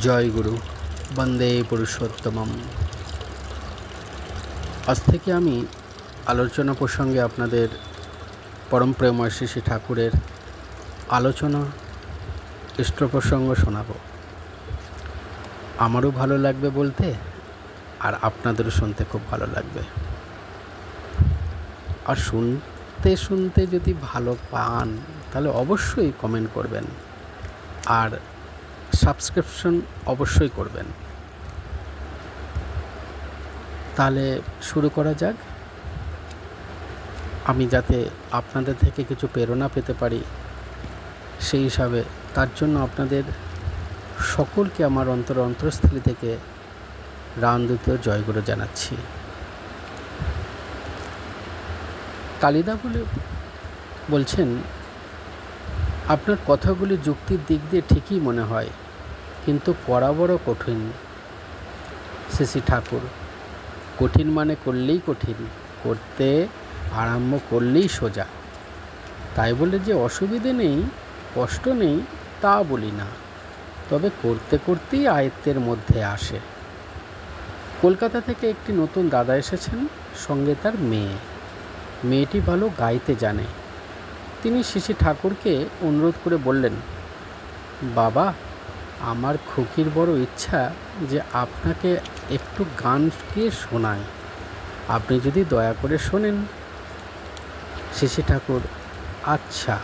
জয় গুরু, বন্দে পুরুষোত্তমম। আজ থেকে আমি আলোচনা প্রসঙ্গে আপনাদের পরম প্রেময় শ্রী ঠাকুরের আলোচনা ইষ্ট প্রসঙ্গ শোনাব। আমারও ভালো লাগবে বলতে, আর আপনাদেরও শুনতে খুব ভালো লাগবে। আর শুনতে শুনতে যদি ভালো পান, তাহলে অবশ্যই কমেন্ট করবেন। আর সাবস্ক্রিপশন অবশ্যই করবেন। তাহলে শুরু করা যাক। আমি যাতে আপনাদের থেকে কিছু প্রেরণা পেতে পারি, সেই হিসাবে তার জন্য আপনাদের সকলকে আমার অন্তর অন্তরস্থলী থেকে রামদূত জয়গুরু জানাচ্ছি। কালিদা বলে, বলছেন, আপনার কথাগুলি যুক্তির দিক দিয়ে ঠিকই মনে হয়। কিন্তু করা বড় কঠিন শ্রী ঠাকুর। কঠিন মানে করলেই কঠিন, করতে আরম্ভ করলেই সোজা। তাই বলে যে অসুবিধে নেই, কষ্ট নেই, তা বলি না। তবে করতে করতেই আয়ত্তের মধ্যে আসে। কলকাতা থেকে একটি নতুন দাদা এসেছেন, সঙ্গে তার মেয়ে। মেয়েটি ভালো গাইতে জানে। তিনি শিশি ঠাকুরকে অনুরোধ করে বললেন, বাবা আমার খুকির বড় ইচ্ছা যে আপনাকে একটু গান গিয়ে শোনায়। আপনি যদি দয়া করে শোনেন। শিশি ঠাকুর আচ্ছা।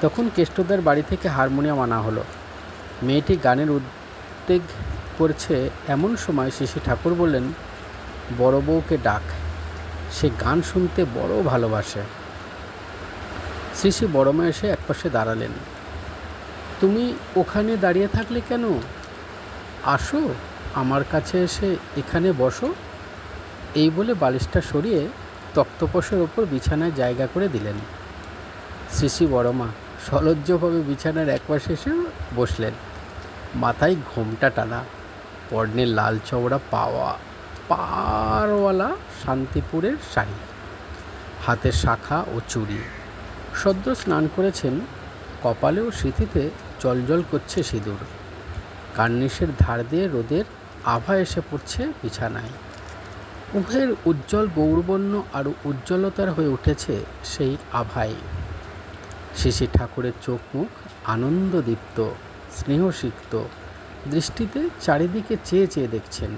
তখন কেষ্টদার বাড়ি থেকে হারমোনিয়াম আনা হলো। মেয়েটি গানের উদ্বেগ করছে এমন সময় শিশি ঠাকুর বললেন, বড় বউকে ডাক। সে গান শুনতে বড় ভালোবাসে। শ্রী শ্রী বড়মা এসে একপাশে দাঁড়ালেন। তুমি ওখানে দাঁড়িয়ে থাকলে কেন? আসো, আমার কাছে এসে এখানে বসো। এই বলে বালিশটা সরিয়ে তক্তপোষের ওপর বিছানায় জায়গা করে দিলেন। শ্রী বড়মা সলজ্জভাবে বিছানার একপাশে এসে বসলেন। মাথায় ঘোমটা টানা পর্ণে লাল চওড়া পাওয়া পারওয়ালা শান্তিপুরের শাড়ি। হাতে শাখা ও চুড়ি। সদ্য স্নান করেছেন, কপালে ও স্মৃতিতে জলজল করছে সিঁদুর। কার্নিশের ধার দিয়ে রোদের আভা এসে পড়ছে বিছানায়। উভয়ের উজ্জ্বল গৌরবর্ণ আরও উজ্জ্বলতার হয়ে উঠেছে সেই আভায় শিশি ঠাকুরের চোখ মুখ আনন্দদীপ্ত, স্নেহসিক্ত, দৃষ্টিতে চারিদিকে চেয়ে চেয়ে দেখছেন।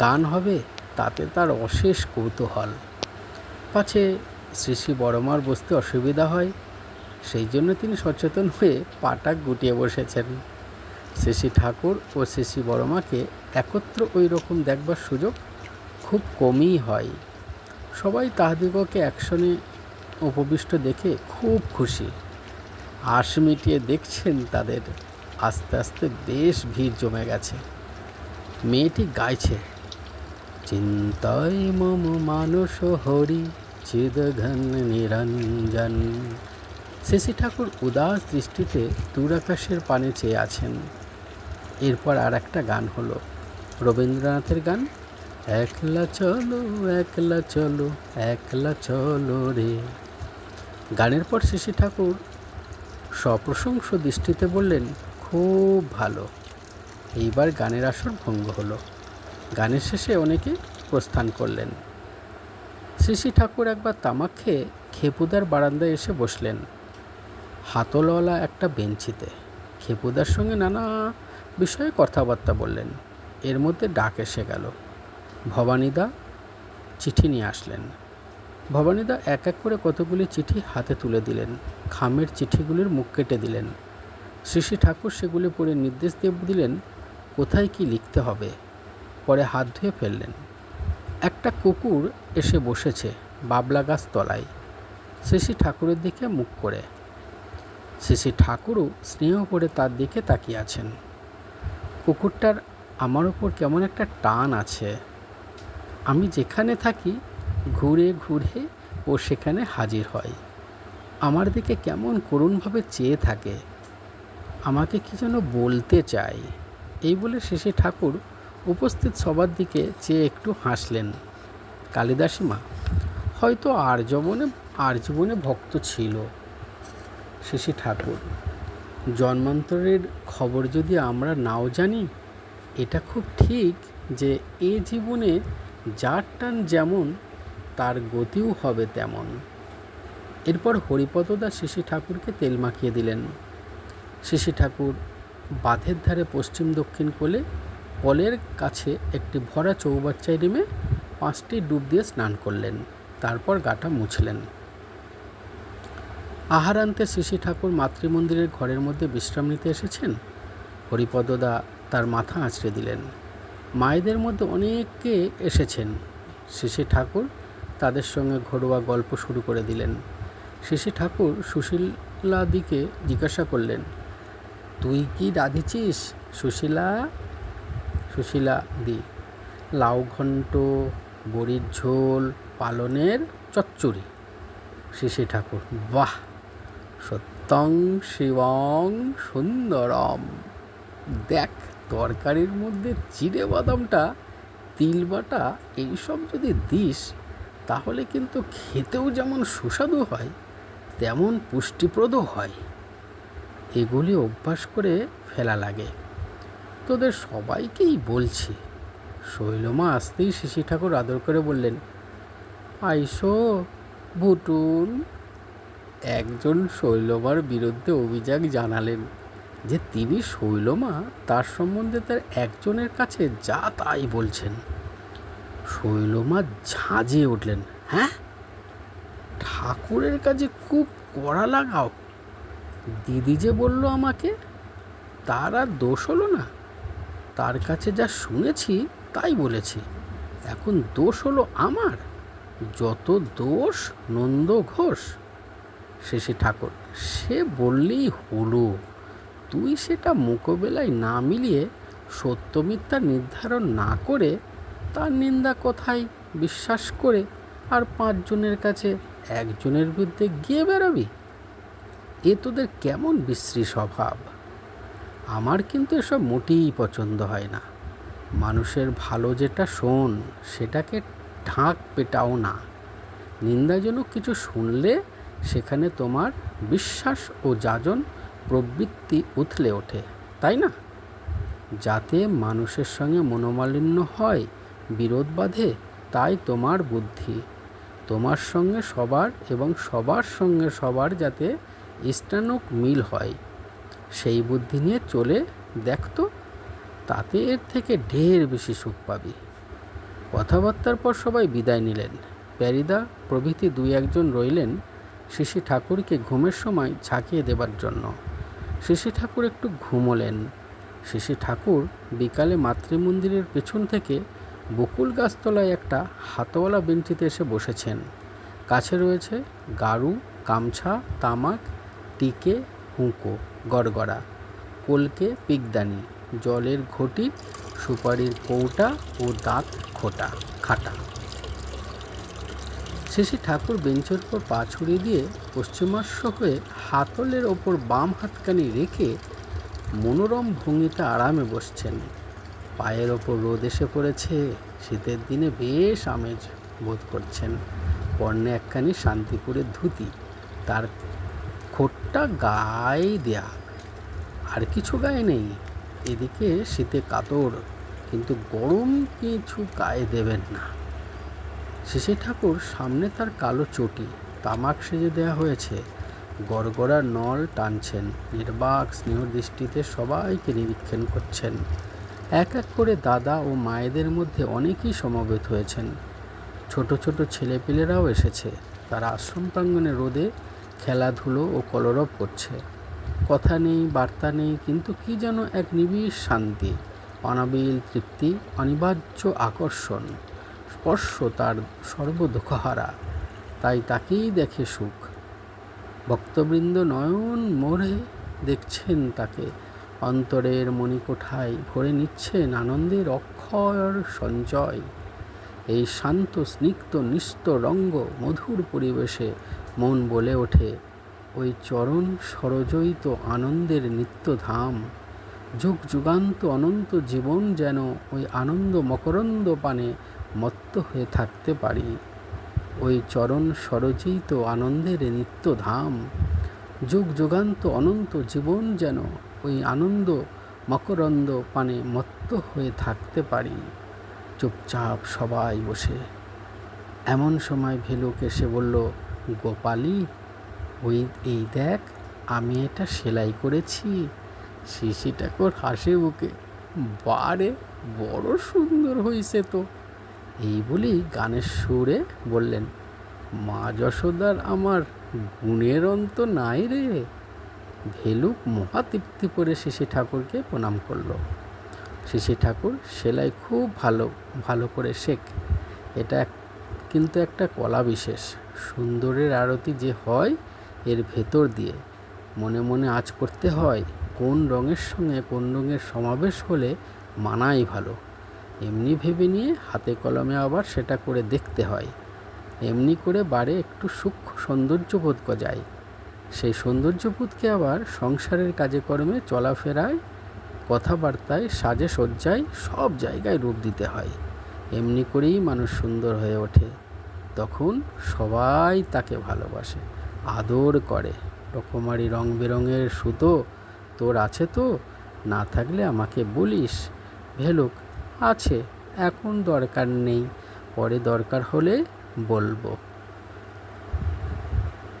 গান হবে তাতে তার অশেষ কৌতূহল। পাছে শ্রী শ্রী বড়মার বসতে অসুবিধা হয় সেই জন্য তিনি সচেতন হয়ে পাটা গুটিয়ে বসেছেন। শ্রী ঠাকুর ও শ্রী বড়মাকে একত্র ওই রকম দেখবার সুযোগ খুব কমই হয়। সবাই তাহাদিগকে একসঙ্গে উপবিষ্ট দেখে খুব খুশি। আশ মিটিয়ে দেখছেন তাদের, আস্তে আস্তে বেশ ভিড় জমে গেছে। মেয়েটি গাইছে, চিন্তায় মম মানস হরি, চিদঘন নিরঞ্জন। শিশি ঠাকুর উদাস দৃষ্টিতে দূরাকাশের পানে চেয়ে আছেন। এরপর আর একটা গান হলো। রবীন্দ্রনাথের গান, একলা চলো একলা চলো একলা চলো রে। গানের পর শিশি ঠাকুর সপ্রশংস দৃষ্টিতে বললেন, খুব ভালো। এইবার গানের আসর ভঙ্গ হলো। গানের শেষে অনেকে প্রস্থান করলেন। শ্রী ঠাকুর একবার তামাক খেয়ে খেপুদার বারান্দায় এসে বসলেন। হাতলওয়ালা একটা বেঞ্চিতে খেপুদার সঙ্গে নানা বিষয়ে কথাবার্তা বললেন। এর মধ্যে ডাক এসে গেল। ভবানীদা চিঠি নিয়ে আসলেন। ভবানীদা এক এক করে কতগুলি চিঠি হাতে তুলে দিলেন। খামের চিঠিগুলির মুখ কেটে দিলেন। শ্রী ঠাকুর সেগুলি পড়ে নির্দেশ দিয়ে দিলেন কোথায় কি লিখতে হবে? পরে হাত ধুয়ে ফেললেন। একটা কুকুর এসে বসেছে বাবলা গাছ তলায়। শ্রী ঠাকুরের দিকে মুখ করে শ্রী ঠাকুরও স্নেহ করে তার দিকে তাকিয়ে আছেন কুকুরটার আমার ওপর কেমন একটা টান আছে। আমি যেখানে থাকি, ঘুরে ঘুরে ও সেখানে হাজির হয় আমার দিকে কেমন করুণভাবে চেয়ে থাকে। আমাকে কি যেন বলতে চায় এই বলে শেষে ঠাকুর উপস্থিত সবার দিকে চেয়ে একটু হাসলেন। কালিদাসী মা হয়তো আর জীবনে আর জীবনে ভক্ত ছিল। শেষে ঠাকুর, জন্মান্তরের খবর যদি আমরা নাও জানি, এটা খুব ঠিক যে এ জীবনে যার টান যেমন, তার গতিও হবে তেমন। এরপর হরিপদদা শিশি ঠাকুরকে তেল মাখিয়ে দিলেন। শিশি ঠাকুর বাঁধের ধারে পশ্চিম দক্ষিণ কোলে কলের কাছে একটি ভরা চৌবাচ্চায় নেমে পাঁচটি ডুব দিয়ে স্নান করলেন। তারপর গাটা মুছলেন। আহারান্তে শ্রী ঠাকুর মাতৃমন্দিরের ঘরের মধ্যে বিশ্রাম নিতে এসেছেন? হরিপদদা তার মাথা আঁচড়ে দিলেন। মায়েদের মধ্যে অনেকে এসেছেন। শিশি ঠাকুর তাদের সঙ্গে ঘরোয়া গল্প শুরু করে দিলেন। শিশি ঠাকুর সুশীলা দিকে জিজ্ঞাসা করলেন, তুই কি রাঁধেছিস, সুশীলা? সুশীলা দি লাউ ঘন্ট, বড়ির ঝোল, পালনের চচ্চড়ি। শিশি ঠাকুর, বাহ! সত্যং শিবং সুন্দরম। দেখ, তরকারির মধ্যে চিড়ে বাদামটা, তিল বাটা, এইসব যদি দিস, তাহলে কিন্তু খেতেও যেমন সুস্বাদু হয়, তেমন পুষ্টিপ্রদ হয়। এগুলি অভ্যাস করে ফেলা লাগে। তোদের সবাইকেই বলছি, শৈলমা আসতেই শিশি ঠাকুর আদর করে বললেন, আইসো ভুটুন একজন শৈলমার বিরুদ্ধে অভিযোগ জানালেন যে তিনি শৈলমা, তার সম্বন্ধে তার একজনের কাছে যা তাই বলছেন। শৈলমা ঝাঁঝিয়ে উঠলেন হ্যাঁ? ঠাকুরের কাছে খুব কড়া লাগাও। দিদি যে বলল আমাকে, তার আর দোষ হলো না। তার কাছে যা শুনেছি, তাই বলেছি। এখন দোষ হলো আমার। যত দোষ, নন্দ ঘোষ। শেষে ঠাকুর। সে বললেই হলো, তুই সেটা মোকাবেলায় না মিলিয়ে সত্য মিথ্যা নির্ধারণ না করে তার নিন্দা কথাই বিশ্বাস করে আর পাঁচজনের কাছে একজনের বিরুদ্ধে গিয়ে বেরোবি এ তোদের কেমন বিশ্রী স্বভাব। আমার কিন্তু এসব মোটেই পছন্দ হয় না। মানুষের ভালো যেটা শোন, সেটাকে ঢাক পেটাও না। নিন্দাজনক কিছু শুনলে সেখানে তোমার বিশ্বাস ও যাজন প্রবৃত্তি উথলে ওঠে, তাই না? যাতে মানুষের সঙ্গে মনোমালিন্য হয়, বিরোধ বাঁধে, তাই তোমার বুদ্ধি। তোমার সঙ্গে সবার এবং সবার সঙ্গে সবার যাতে ইষ্টানুক মিল হয়, সেই বুদ্ধি নিয়ে চলে দেখতো তাতে এর থেকে ঢের বেশি সুখ পাবি। কথাবার্তার পর সবাই বিদায় নিলেন। প্যারিদা প্রভৃতি দুই একজন রইলেন শিশি ঠাকুরকে ঘুমের সময় ঝাঁকিয়ে দেবার জন্য। শিশি ঠাকুর একটু ঘুমোলেন। শিশি ঠাকুর বিকালে মাতৃমন্দিরের পেছন থেকে বকুল গাছতলায় একটা হাতওয়ালা বেঞ্চিতে এসে বসেছেন। কাছে রয়েছে গাড়ু গামছা, তামাক, টিকে, হুঁকো, গড়গড়া, কলকে, পিকদানি, জলের ঘটি, সুপারির কৌটা ও দাঁত খোটা, খাটা। শেষে ঠাকুর বেঞ্চের পর পা ছড়িয়ে দিয়ে পশ্চিমাস্য হয়ে হাতলের ওপর বাম হাতকানি রেখে মনোরম ভঙ্গিতে আরামে বসছেন। পায়ের ওপর রোদ এসে পড়েছে, শীতের দিনে বেশ আমেজ বোধ করছেন। পর্ণে একখানি শান্তিপুরের ধুতি, তার খোটটা গায়ে দেয়া। আর কিছু গায়ে নেই, এদিকে শীতে কাতর, কিন্তু গরম কিছু গায়ে দেবেন না। শেষে ঠাকুর সামনে তার কালো চটি, তামাক সেজে দেয়া হয়েছে। গড়গড়া নল টানছেন, নির্বাক স্নেহ দৃষ্টিতে সবাইকে নিরীক্ষণ করছেন। এক এক করে দাদা ও মায়েদের মধ্যে অনেকেই সমবেত হয়েছেন। ছোট ছোট ছেলেপিলেরাও এসেছে। তারা আশ্রম প্রাঙ্গনে রোদে খেলাধুলো ও কলরব করছে। কথা নেই, বার্তা নেই, কিন্তু কি যেন এক নিবিড় শান্তি, অনাবিল তৃপ্তি, অনিবার্য আকর্ষণ। স্পর্শ তার সর্বদুঃখহারা। তাই তাকেই দেখে সুখ। ভক্তবৃন্দ নয়ন মোড়ে দেখছেন তাকে। অন্তরের মণিকোঠায় ভরে নিচ্ছেন আনন্দের অক্ষর সঞ্চয় এই শান্ত, স্নিগ্ধ, নিস্ত রঙ্গ মধুর পরিবেশে মন বলে ওঠে। ওই চরণ সরজয়িত আনন্দের নিত্যধাম। যুগ যুগান্ত অনন্ত জীবন যেন ওই আনন্দ মকরন্দ পানে মত্ত হয়ে থাকতে পারি। ওই চরণ সরজিত আনন্দের নিত্য ধাম। যুগ যুগান্ত অনন্ত জীবন যেন ওই আনন্দ মকরন্দ পানে মত্ত হয়ে থাকতে পারি। চুপচাপ সবাই বসে। এমন সময় ভেলুক এসে বলল, গোপালি, ওই, এই দেখ, আমি এটা সেলাই করেছি। শিশি ঠাকুর হাসে বুকে বারে বড় সুন্দর হয়েছে তো। এই বলেই গানের সুরে বললেন, মা যশোদার আমার গুণের অন্ত নাই রে। ভেলুক মহাতৃপ্তি করে শিশি ঠাকুরকে প্রণাম করল। শিশি ঠাকুর সেলাই খুব ভালো ভালো করে শেখ। এটা কিন্তু একটা কলা বিশেষ। সুন্দরের আরতি যে হয়, এর ভেতর দিয়ে। মনে মনে আজ করতে হয়, কোন রঙের সঙ্গে কোন রঙের সমাবেশ হলে মানাই ভালো। এমনি ভেবে নিয়ে হাতে কলমে আবার সেটা করে দেখতে হয়। এমনি করে বারে একটু সূক্ষ্ম সৌন্দর্য বোধ যায় সেই সৌন্দর্যবোধকে আবার সংসারের কাজে কর্মে চলাফেরায়, কথাবার্তায়, সাজে সজ্জায় সব জায়গায় রূপ দিতে হয়। এমনি করেই মানুষ সুন্দর হয়ে ওঠে। তখন সবাই তাকে ভালোবাসে, আদর করে। রকমারি রং বেরঙের সুতো, তোর আছে তো? না থাকলে আমাকে বলিস। ভেলুক আছে, এখন দরকার নেই। পরে দরকার হলে বলব।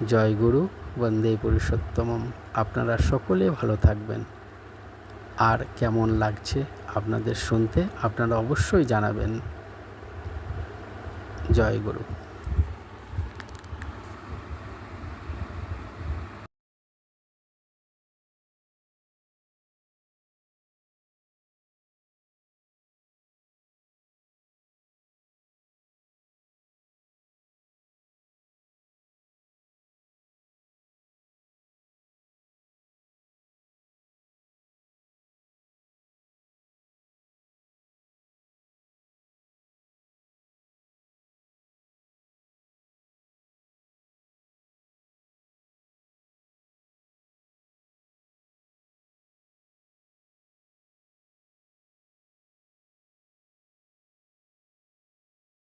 জয় গুরু, বন্দে পুরুষোত্তমম। আপনারা সকলে ভালো থাকবেন। আর কেমন লাগছে আপনাদের শুনতে, আপনারা অবশ্যই জানাবেন। জয় গুরু।